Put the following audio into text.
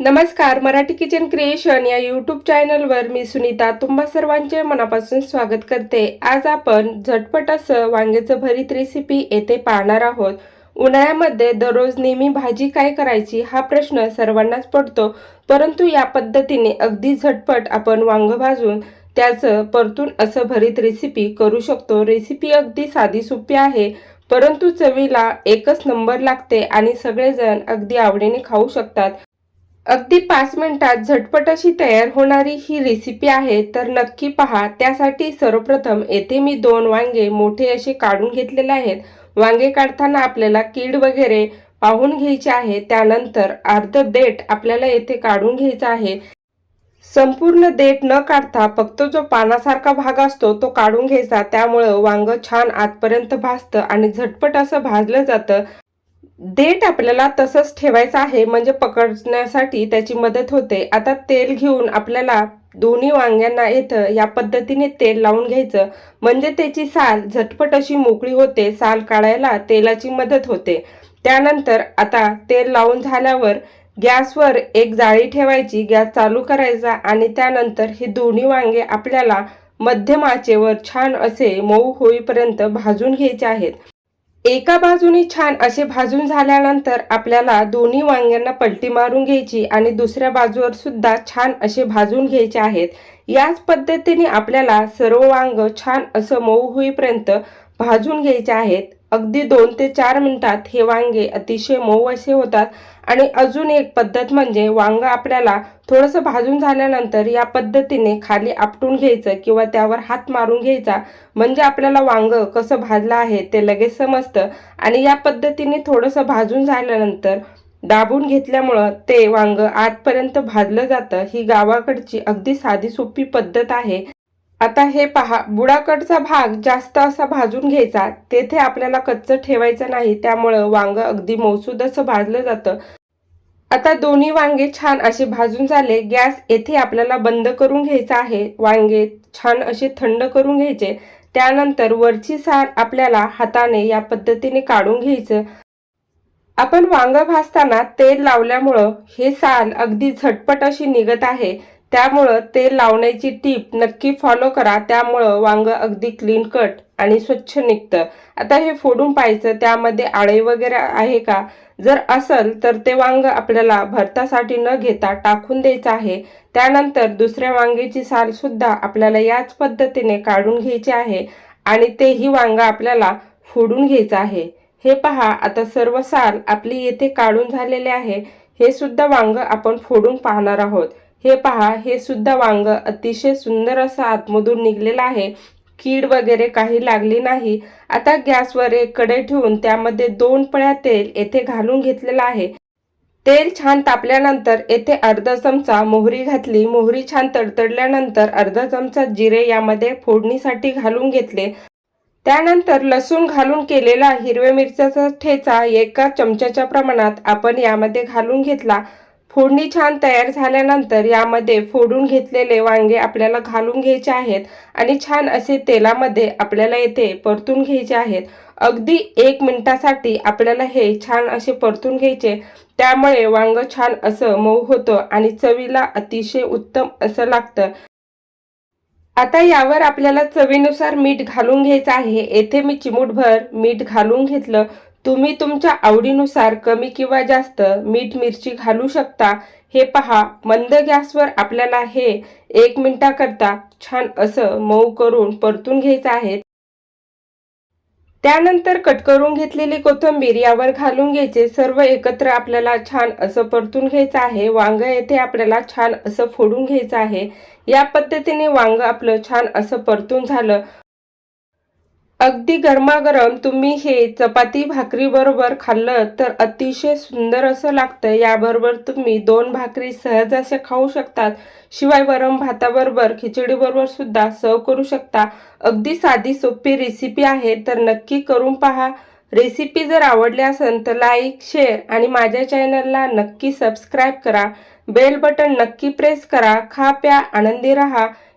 नमस्कार Marathi kitchen creation या YouTube चॅनलवर मी सुनीता तुम्हा सर्वांचे मनापासून स्वागत करते. आज आपण झटपट असं वांग्याचं भरीत रेसिपी येथे पाहणार आहोत. उन्हाळ्यामध्ये दररोज नेहमी भाजी काय करायची हा प्रश्न सर्वांनाच पडतो परंतु या पद्धतीने अगदी झटपट आपण वांग भाजून त्याचं परतून असं भरीत रेसिपी करू शकतो. रेसिपी अगदी साधी सोपी आहे परंतु चवीला एकच नंबर लागते आणि सगळेजण अगदी आवडीने खाऊ शकतात. अगदी पाच मिनिटात झटपट अशी तयार होणारी ही रेसिपी आहे तर नक्की पहा. त्यासाठी सर्वप्रथम येथे मी दोन वांगे मोठे असे काढून घेतलेले आहेत. वांगे काढताना आपल्याला कीड वगैरे पाहून घ्यायचे आहे. त्यानंतर अर्ध देठ आपल्याला येथे काढून घ्यायचा आहे. संपूर्ण देठ न काढता फक्त जो पानासारखा भाग असतो तो काढून घ्यायचा. त्यामुळं वांग छान आतपर्यंत भाजतं आणि झटपट असं भाजलं जातं. देठ आपल्याला तसंच ठेवायचं आहे म्हणजे पकडण्यासाठी त्याची मदत होते. आता तेल घेऊन आपल्याला दोन्ही वांग्यांना येतं या पद्धतीने तेल लावून घ्यायचं. म्हणजे त्याची साल झटपट अशी मोकळी होते साल काढायला तेलाची मदत होते. त्यानंतर आता तेल लावून झाल्यावर गॅसवर एक जाळी ठेवायची गॅस चालू करायचा आणि त्यानंतर हे दोन्ही वांगे आपल्याला मध्यम आचेवर छान असे मऊ होईपर्यंत भाजून घ्यायचे आहेत. एका बाजूने छान असे भाजून झाल्यानंतर आपल्याला दोन्ही वांग्यांना पलटी मारून घ्यायची आणि दुसऱ्या बाजूवर सुद्धा छान असे भाजून घ्यायचे आहेत. याच पद्धतीने आपल्याला सर्व वांग छान असं मऊ होईपर्यंत भाजून घ्यायचे आहेत. अगदी दोन ते चार मिनिटात हे वांगे अतिशय मऊ असे होतात आणि अजून एक पद्धत म्हणजे वांग आपल्याला थोडंसं भाजून झाल्यानंतर या पद्धतीने खाली आपटून घ्यायचं किंवा त्यावर हात मारून घ्यायचा. म्हणजे आपल्याला वांग कसं भाजलं आहे ते लगेच समजतं. आणि या पद्धतीने थोडंसं भाजून झाल्यानंतर दाबून घेतल्यामुळं ते वांग आतपर्यंत भाजलं जातं. ही गावाकडची अगदी साधी सोपी पद्धत आहे. आता हे पहा बुडाकडचा भाग जास्त असा भाजून घ्यायचा तेथे आपल्याला कच्चं ठेवायचं नाही त्यामुळं वांग अगदी मौसूद असं भाजलं जातं. आता दोन्ही वांगे छान असे भाजून झाले गॅस येथे आपल्याला बंद करून घ्यायचा आहे. वांगे छान असे थंड करून घ्यायचे त्यानंतर वरची साल आपल्याला हाताने या पद्धतीने काढून घ्यायचं. आपण वांग भाजताना तेल लावल्यामुळं हे साल अगदी झटपट अशी निघत आहे. त्यामुळं तेल लावण्याची टीप नक्की फॉलो करा. त्यामुळं वांग अगदी क्लीन कट आणि स्वच्छ निघतं. आता हे फोडून पाहायचं त्यामध्ये आळे वगैरे आहे का? जर असल तर ते वांग आपल्याला भरतासाठी न घेता टाकून द्यायचं आहे. त्यानंतर दुसऱ्या वांग्याची सालसुद्धा आपल्याला याच पद्धतीने काढून घ्यायची आहे आणि तेही वांग आपल्याला फोडून घ्यायचं आहे. हे पहा आता सर्व साल आपली येथे काढून झालेले आहे. हे सुद्धा वांग आपण फोडून पाहणार आहोत. हे पहा हे सुद्धा वांग अतिशय सुंदर असं आतमधून निघलेलं आहे. कीड वगैरे काही लागली नाही. आता गॅसवर एक कडे ठेवून त्यामध्ये दोन पळ्या तेल येथे घालून घेतलेलं आहे. तेल छान तापल्यानंतर येथे अर्धा चमचा मोहरी घातली. मोहरी छान तडतडल्यानंतर अर्धा चमचा जिरे यामध्ये फोडणीसाठी घालून घेतले. त्यानंतर लसूण घालून केलेला हिरव्या मिरच्याचा ठेचा एका चमच्याच्या प्रमाणात आपण यामध्ये घालून घेतला. फोडणी छान तयार झाल्यानंतर यामध्ये फोडून घेतलेले वांगे आपल्याला घालून घ्यायचे आहेत आणि छान असे तेलामध्ये आपल्याला येथे परतून घ्यायचे आहेत. अगदी एक मिनिटासाठी आपल्याला हे छान असे परतून घ्यायचे. त्यामुळे वांग छान असं मऊ होतं आणि चवीला अतिशय उत्तम असं लागतं. आता यावर आपल्याला चवीनुसार मीठ घालून घ्यायचं आहे. येथे मी चिमूटभर मीठ घालून घेतलं. तुम्ही तुमच्या आवडीनुसार कमी किंवा जास्त मीठ मिरची घालू शकता. हे पहा मंद गॅसवर आपल्याला हे एक मिनटाकरता छान असं मऊ करून परतून घ्यायचं आहे. त्यानंतर कट करून घेतलेली कोथिंबीर यावर घालून घ्यायचे. सर्व एकत्र आपल्याला छान असं परतून घ्यायचं आहे. वांग येथे आपल्याला छान असं फोडून घ्यायचं आहे. या पद्धतीने वांग आपलं छान असं परतून झालं. अगदी गरमागरम तुम्ही हे चपाती भाकरी बरोबर खाल्लं तर अतिशय सुंदर असं लागतं. याबरोबर तुम्ही दोन भाकरी सहज असे खाऊ शकतात. शिवाय वरम भाताबरोबर खिचडीबरोबर सुद्धा सर्व करू शकता. अगदी साधी सोपी रेसिपी आहे तर नक्की करून पहा. रेसिपी जर आवडली असेल तर लाईक शेअर आणि माझ्या चॅनलला नक्की सबस्क्राईब करा. बेल बटन नक्की प्रेस करा. खा प्या आनंदी रहा.